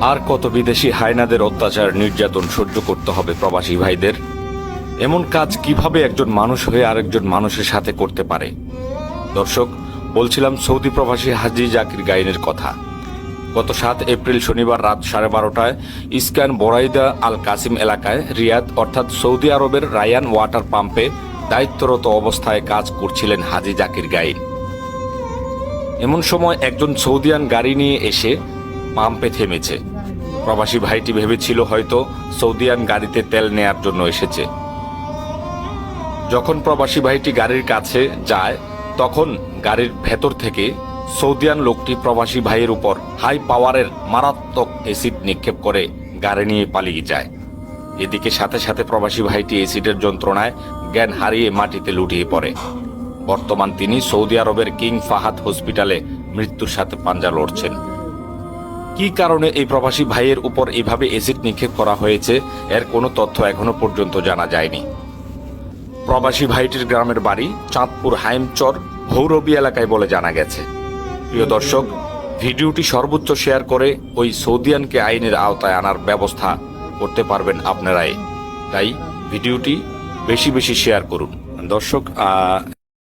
আর কত বিদেশি হায়নাদের অত্যাচার, নির্যাতন সহ্য করতে হবে প্রবাসী ভাইদের? এমন কাজ কীভাবে একজন মানুষ হয়ে আরেকজন মানুষের সাথে করতে পারে? দর্শক, বলছিলাম সৌদি প্রবাসী হাজি জাকির গাইনের কথা। গত সাত এপ্রিল শনিবার রাত সাড়ে বারোটায় ইস্কান বোরাইদা আল কাসিম এলাকায় রিয়াদ, অর্থাৎ সৌদি আরবের রায়ান ওয়াটার পাম্পে দায়িত্বরত অবস্থায় কাজ করছিলেন হাজি জাকির গাইন। এমন সময় একজন সৌদিয়ান গাড়ি নিয়ে এসে পাম্পে থেমেছে। প্রবাসী ভাইটি ভেবেছিল হয়তো সৌদিয়ান গাড়িতে তেল নেয়ার জন্য এসেছে। যখন প্রবাসী ভাইটি গাড়ির কাছে যায়, তখন গাড়ির ভেতর থেকে সৌদিয়ান লোকটি প্রবাসী ভাইয়ের উপর হাই পাওয়ারের মারাত্মক এসিড নিক্ষেপ করে গাড়ি নিয়ে পালিয়ে যায়। এদিকে সাথে সাথে প্রবাসী ভাইটি এসিডের যন্ত্রণায় জ্ঞান হারিয়ে মাটিতে লুটিয়ে পড়ে। বর্তমান তিনি সৌদি আরবের কিং ফাহাদ হসপিটালে মৃত্যুর সাথে পাঞ্জা লড়ছেন। কি কারণে এই প্রবাসী ভাইয়ের উপর এভাবে এসিড নিক্ষেপ করা হয়েছে, এর কোনো তথ্য এখনও পর্যন্ত জানা যায়নি। প্রবাসী ভাইটির গ্রামের বাড়ি চাঁদপুর হাইমচর, ভৌরবী এলাকায় বলে জানা গেছে। প্রিয় দর্শক, ভিডিওটি সর্বোচ্চ শেয়ার করে ওই সৌদিয়ানকে আইনের আওতায় আনার ব্যবস্থা করতে পারবেন আপনারাই। তাই ভিডিওটি বেশি বেশি শেয়ার করুন। দর্শক